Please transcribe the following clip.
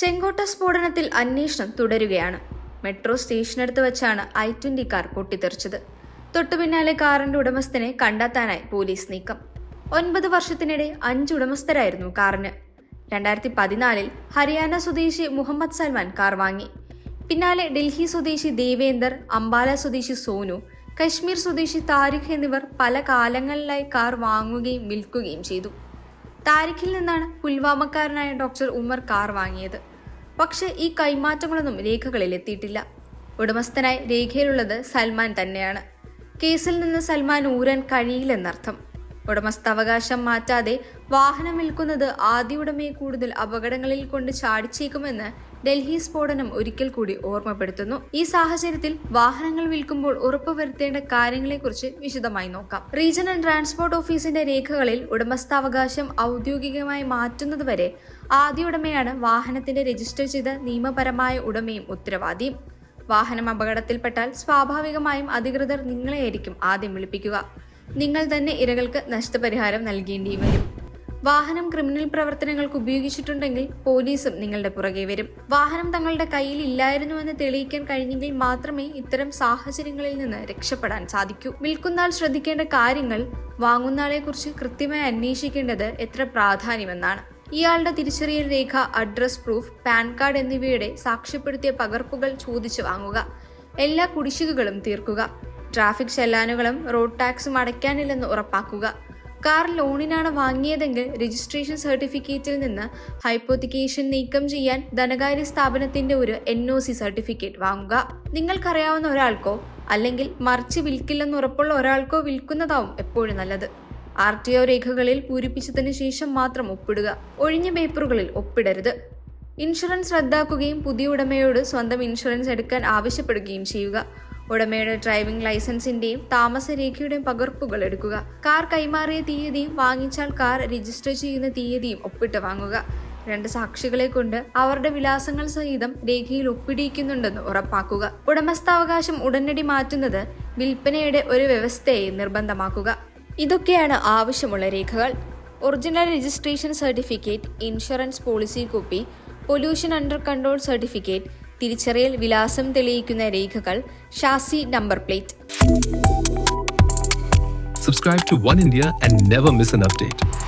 ചെങ്കോട്ട സ്ഫോടനത്തിൽ അന്വേഷണം തുടരുകയാണ്. മെട്രോ സ്റ്റേഷനടുത്ത് വെച്ചാണ് ഐ ട്വന്റി കാർ പൊട്ടിത്തെറിച്ചത്. തൊട്ടുപിന്നാലെ കാറിന്റെ ഉടമസ്ഥനെ കണ്ടെത്താനായി പോലീസ് നീക്കം. ഒൻപത് വർഷത്തിനിടെ അഞ്ച് ഉടമസ്ഥരായിരുന്നു കാറിന്. രണ്ടായിരത്തി പതിനാലിൽ ഹരിയാന സ്വദേശി മുഹമ്മദ് സൽമാൻ കാർ വാങ്ങി. പിന്നാലെ ഡൽഹി സ്വദേശി ദേവേന്ദർ അംബാല സ്വദേശി സോനു കശ്മീർ സ്വദേശി താരിഖ് എന്നിവർ പല കാലങ്ങളിലായി കാർ വാങ്ങുകയും വിൽക്കുകയും ചെയ്തു. താരിഖിൽ നിന്നാണ് പുൽവാമക്കാരനായ ഡോക്ടർ ഉമർ കാർ വാങ്ങിയത്. പക്ഷേ ഈ കൈമാറ്റങ്ങളൊന്നും രേഖകളിൽ എത്തിയിട്ടില്ല. ഉടമസ്ഥനായി രേഖയിലുള്ളത് സൽമാൻ തന്നെയാണ്. കേസിൽ നിന്ന് സൽമാൻ ഊരാൻ കഴിയില്ലെന്നർത്ഥം. ഉടമസ്ഥാവകാശം മാറ്റാതെ വാഹനം വിൽക്കുന്നത് ആദ്യ ഉടമയെ കൂടുതൽ അപകടങ്ങളിൽ കൊണ്ട് ചാടിച്ചേക്കുമെന്ന് ഡൽഹി സ്ഫോടനം ഒരിക്കൽ കൂടി ഓർമ്മപ്പെടുത്തുന്നു. ഈ സാഹചര്യത്തിൽ വാഹനങ്ങൾ വിൽക്കുമ്പോൾ ഉറപ്പുവരുത്തേണ്ട കാര്യങ്ങളെക്കുറിച്ച് വിശദമായി നോക്കാം. റീജിയണൽ ട്രാൻസ്പോർട്ട് ഓഫീസിന്റെ രേഖകളിൽ ഉടമസ്ഥാവകാശം ഔദ്യോഗികമായി മാറ്റുന്നതുവരെ ആദ്യ ഉടമയാണ് വാഹനത്തിന്റെ രജിസ്റ്റർ ചെയ്ത നിയമപരമായ ഉടമയും ഉത്തരവാദിയും. വാഹനം അപകടത്തിൽപ്പെട്ടാൽ സ്വാഭാവികമായും അധികൃതർ നിങ്ങളെയായിരിക്കും ആദ്യം വിളിപ്പിക്കുക. നിങ്ങൾ തന്നെ ഇരകൾക്ക് നഷ്ടപരിഹാരം നൽകേണ്ടി വരും വാഹനം ക്രിമിനൽ പ്രവർത്തനങ്ങൾക്ക് ഉപയോഗിച്ചിട്ടുണ്ടെങ്കിൽ പോലീസും നിങ്ങളുടെ പുറകെ വരും. വാഹനം തങ്ങളുടെ കയ്യിൽ ഇല്ലായിരുന്നുവെന്ന് തെളിയിക്കാൻ കഴിഞ്ഞെങ്കിൽ മാത്രമേ ഇത്തരം സാഹചര്യങ്ങളിൽ നിന്ന് രക്ഷപ്പെടാൻ സാധിക്കൂ. വിൽക്കുന്നാൾ ശ്രദ്ധിക്കേണ്ട കാര്യങ്ങൾ വാങ്ങുന്നാളെ കുറിച്ച് കൃത്യമായി അന്വേഷിക്കേണ്ടത് എത്ര പ്രാധാന്യമെന്നാണ്. ഇയാളുടെ തിരിച്ചറിയൽ രേഖ അഡ്രസ് പ്രൂഫ് പാൻ കാർഡ് എന്നിവയുടെ സാക്ഷ്യപ്പെടുത്തിയ പകർപ്പുകൾ ചോദിച്ചു വാങ്ങുക. എല്ലാ കുടിശ്ശികകളും തീർക്കുക. ട്രാഫിക് ചെല്ലാനുകളും റോഡ് ടാക്സും അടയ്ക്കാനില്ലെന്ന് ഉറപ്പാക്കുക. കാർ ലോണിനാണ് വാങ്ങിയതെങ്കിൽ രജിസ്ട്രേഷൻ സർട്ടിഫിക്കറ്റിൽ നിന്ന് ഹൈപ്പോത്തിക്കേഷൻ നീക്കം ചെയ്യാൻ ധനകാര്യ സ്ഥാപനത്തിന്റെ ഒരു എൻ ഒ സി സർട്ടിഫിക്കറ്റ് വാങ്ങുക. നിങ്ങൾക്കറിയാവുന്ന ഒരാൾക്കോ അല്ലെങ്കിൽ മറിച്ച് വിൽക്കില്ലെന്ന് ഉറപ്പുള്ള ഒരാൾക്കോ വിൽക്കുന്നതാവും എപ്പോഴും നല്ലത്. ആർ ടി ഒ രേഖകളിൽ പൂരിപ്പിച്ചതിന് ശേഷം മാത്രം ഒപ്പിടുക. ഒഴിഞ്ഞ പേപ്പറുകളിൽ ഒപ്പിടരുത്. ഇൻഷുറൻസ് റദ്ദാക്കുകയും പുതിയ ഉടമയോട് സ്വന്തം ഇൻഷുറൻസ് എടുക്കാൻ ആവശ്യപ്പെടുകയും ചെയ്യുക. ഉടമയുടെ ഡ്രൈവിംഗ് ലൈസൻസിന്റെയും താമസരേഖയുടെയും പകർപ്പുകൾ എടുക്കുക. കാർ കൈമാറിയ തീയതിയും വാങ്ങിച്ചാൽ കാർ രജിസ്റ്റർ ചെയ്യുന്ന തീയതിയും ഒപ്പിട്ട് വാങ്ങുക. രണ്ട് സാക്ഷികളെ കൊണ്ട് അവരുടെ വിലാസങ്ങൾ സഹിതം രേഖയിൽ ഒപ്പിടിയിക്കുന്നുണ്ടെന്ന് ഉറപ്പാക്കുക. ഉടമസ്ഥാവകാശം ഉടനടി മാറ്റുന്നത് വിൽപ്പനയുടെ ഒരു വ്യവസ്ഥയെ നിർബന്ധമാക്കുക. ഇതൊക്കെയാണ് ആവശ്യമുള്ള രേഖകൾ. Original registration certificate insurance policy copy pollution under control certificate തിരിച്ചറിയൽ വിലാസം തെളിയിക്കുന്ന രേഖകൾ chassis number plate. Subscribe to One India and never miss an update